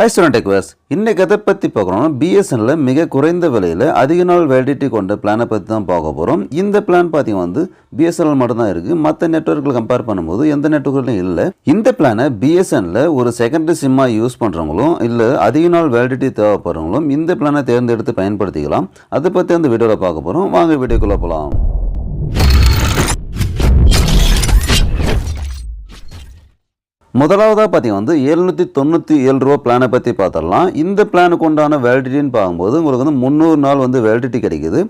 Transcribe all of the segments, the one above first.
High student டெக்வர்ஸ் இன்றைக்கி எதை பற்றி பார்க்குறோம்னா பிஎஸ்என்ல மிக குறைந்த விலையில் அதிக நாள் வேலிடிட்டி கொண்ட பிளானை பற்றி தான் பார்க்க போகிறோம் இந்த பிளான் பார்த்தீங்கன்னா வந்து பிஎஸ்என்எல் மட்டும்தான் இருக்குது மற்ற நெட்ஒர்க்கில் கம்பேர் பண்ணும்போது எந்த நெட்ஒர்க்லையும் இல்லை. இந்த பிளானை பிஎஸ்என்ல ஒரு செகண்டரி சிம்மாக யூஸ் பண்ணுறவங்களும் இல்லை அதிக நாள் வேலிடிட்டி தேவைப்படுறவங்களும் இந்த பிளானை தேர்ந்தெடுத்து பயன்படுத்திக்கலாம். அதை பற்றி அந்த வீடியோவில் பார்க்க போகிறோம் வாங்க வீடியோக்குள்ளே போகலாம் முதலாவதாக பார்த்தீங்கன்னா வந்து எழுநூற்றி தொண்ணூற்றி ஏழு ரூபா பிளானை பற்றி பார்த்துடலாம் இந்த பிளானுக்கு உண்டான வேலிடிட்டின்னு பார்க்கும்போது உங்களுக்கு வந்து முந்நூறு நாள் வந்து வேலிடிட்டி கிடைக்குது.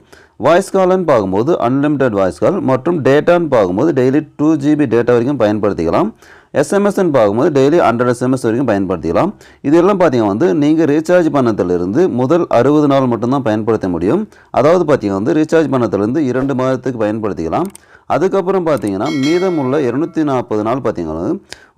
வாய்ஸ் கால்னு பார்க்கும்போது அன்லிமிட்டெட் வாய்ஸ் கால் மற்றும் டேட்டான்னு பார்க்கும்போது டெய்லி டூ ஜிபி டேட்டா வரைக்கும் பயன்படுத்திக்கலாம். எஸ்எம்எஸ்ன்னு பார்க்கும்போது டெய்லி ஹண்ட்ரட் எஸ்எம்எஸ் வரைக்கும் பயன்படுத்திக்கலாம். இதெல்லாம் பார்த்தீங்கன்னா வந்து நீங்கள் ரீசார்ஜ் பண்ணதிலிருந்து முதல் அறுபது நாள் மட்டும்தான் பயன்படுத்த முடியும். அதாவது பார்த்தீங்கன்னா வந்து ரீசார்ஜ் பண்ணதிலிருந்து இரண்டு மாதத்துக்கு பயன்படுத்திக்கலாம். அதுக்கப்புறம் பார்த்தீங்கன்னா மீதமுள்ள இரநூத்தி நாற்பது நாள் பார்த்தீங்கன்னா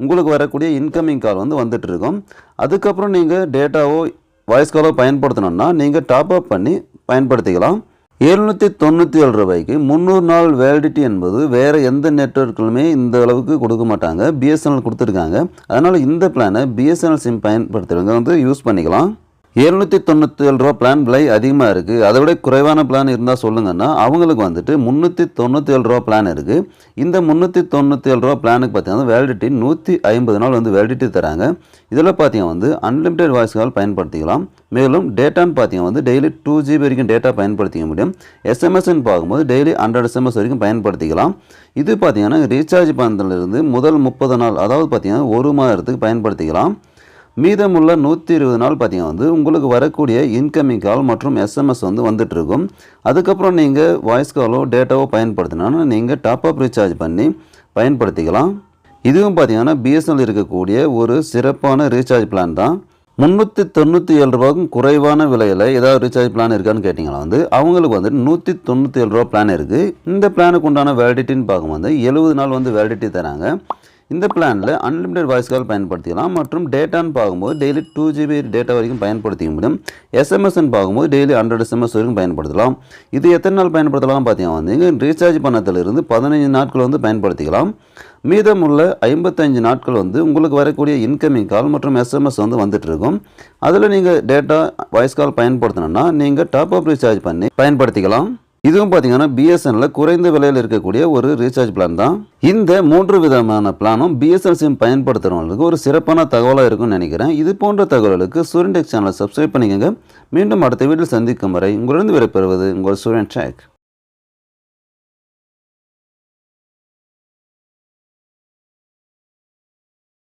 உங்களுக்கு வரக்கூடிய இன்கமிங் கால் வந்து வந்துட்டுருக்கும். அதுக்கப்புறம் நீங்கள் டேட்டாவோ வாய்ஸ் காலோ பயன்படுத்தணும்னா நீங்கள் டாப் அப் பண்ணி பயன்படுத்திக்கலாம். எழுநூற்றி தொண்ணூற்றி ஏழு ரூபாய்க்கு முந்நூறு நாள் வேலிடிட்டி என்பது வேறு எந்த நெட்ஒர்க்குமே இந்த அளவுக்கு கொடுக்க மாட்டாங்க. பிஎஸ்என்எல் கொடுத்துருக்காங்க. அதனால் இந்த பிளானை பிஎஸ்என்எல் சிம் பயன்படுத்துகிறவங்க வந்து யூஸ் பண்ணிக்கலாம். எழுநூற்றி தொண்ணூற்றி ஏழு ரூபா பிளான் விலை அதிகமாக இருக்குது அதை விட குறைவான பிளான் இருந்தால் சொல்லுங்கன்னா அவங்களுக்கு வந்துட்டு முந்நூற்றி தொண்ணூற்றி ஏழு ரூபா பிளான் இருக்குது இந்த முந்நூற்றி தொண்ணூற்றி ஏழு ரூபா பிளானுக்கு பார்த்தீங்கன்னா வேலிடிட்டி நூற்றி ஐம்பது நாள் வந்து வேலிடிட்டி தராங்க. இதில் பார்த்தீங்கன்னா வந்து அன்லிமிட்டெட் வாய்ஸ் கால் பயன்படுத்திக்கலாம். மேலும் டேட்டான்னு பார்த்தீங்கன்னா வந்து டெய்லி டூ ஜிபி வரைக்கும் டேட்டா பயன்படுத்திக்க முடியும். எஸ்எம்எஸ்ன்னு பார்க்கும்போது டெய்லி ஹண்ட்ரட் எஸ்எம்எஸ் வரைக்கும் பயன்படுத்திக்கலாம். இது பார்த்தீங்கன்னா ரீசார்ஜ் பண்ணதுலேருந்து முதல் முப்பது நாள் அதாவது பார்த்தீங்கன்னா ஒரு மாதத்துக்கு பயன்படுத்திக்கலாம். மீதமுள்ள நூற்றி இருபது நாள் பார்த்தீங்கன்னா வந்து உங்களுக்கு வரக்கூடிய இன்கமிங் கால் மற்றும் எஸ்எம்எஸ் வந்து வந்துட்டுருக்கும். அதுக்கப்புறம் நீங்கள் வாய்ஸ் காலோ டேட்டாவோ பயன்படுத்தினாலும் நீங்கள் டாப்அப் ரீசார்ஜ் பண்ணி பயன்படுத்திக்கலாம். இதுவும் பார்த்தீங்கன்னா பிஎஸ்என்எல் இருக்கக்கூடிய ஒரு சிறப்பான ரீசார்ஜ் பிளான் தான். முந்நூற்றி தொண்ணூற்றி ஏழு ரூபாய்க்கும் குறைவான விலையில் ஏதாவது ரீசார்ஜ் பிளான் இருக்கான்னு கேட்டிங்கன்னா வந்து அவங்களுக்கு வந்து நூற்றி தொண்ணூற்றி ஏழு ரூபா பிளான் இருக்குது இந்த பிளானுக்கு உண்டான வேலிடிட்டின்னு பார்க்கும்போது எழுபது நாள் வந்து வேலிடிட்டி தராங்க. இந்த பிளானில் அன்லிமிட்டட் வாய்ஸ் கால் பயன்படுத்திக்கலாம். மற்றும் டேட்டான்னு பார்க்கும்போது டெய்லி டூ ஜிபி டேட்டா வரைக்கும் பயன்படுத்திக்க முடியும். எஸ்எம்எஸ்ன்னு பார்க்கும்போது டெய்லி ஹண்ட்ரட் எஸ்எம்எஸ் வரைக்கும் பயன்படுத்தலாம். இது எத்தனை நாள் பயன்படுத்தலாம் பார்த்தீங்கன்னா வந்து ரீசார்ஜ் பண்ணத்திலிருந்து பதினஞ்சு நாட்கள் வந்து பயன்படுத்திக்கலாம். மீதமுள்ள ஐம்பத்தஞ்சு நாட்கள் வந்து உங்களுக்கு வரக்கூடிய இன்கமிங் கால் மற்றும் எஸ்எம்எஸ் வந்து வந்துட்டு இருக்கும் அதில் நீங்கள் டேட்டா வாய்ஸ் கால் பயன்படுத்தணும்னா நீங்கள் டாப் அப் ரீசார்ஜ் பண்ணி பயன்படுத்திக்கலாம். இதுவும் பார்த்தீங்கன்னா பிஎஸ்என்ல குறைந்த விலையில் இருக்கக்கூடிய ஒரு ரீசார்ஜ் பிளான் தான். இந்த மூன்று விதமான பிளானும் பிஎஸ்என் சிம் பயன்படுத்துகிறவங்களுக்கு ஒரு சிறப்பான தகவலாக இருக்கும்னு நினைக்கிறேன். இது போன்ற தகவல்களுக்கு சூரியன் டெக் சேனலை சப்ஸ்கிரைப் பண்ணிக்கோங்க. மீண்டும் அடுத்த வீட்டில் சந்திக்கும் வரை உங்களிடம் விடைபெறுவது உங்கள் சூரியன் டேக்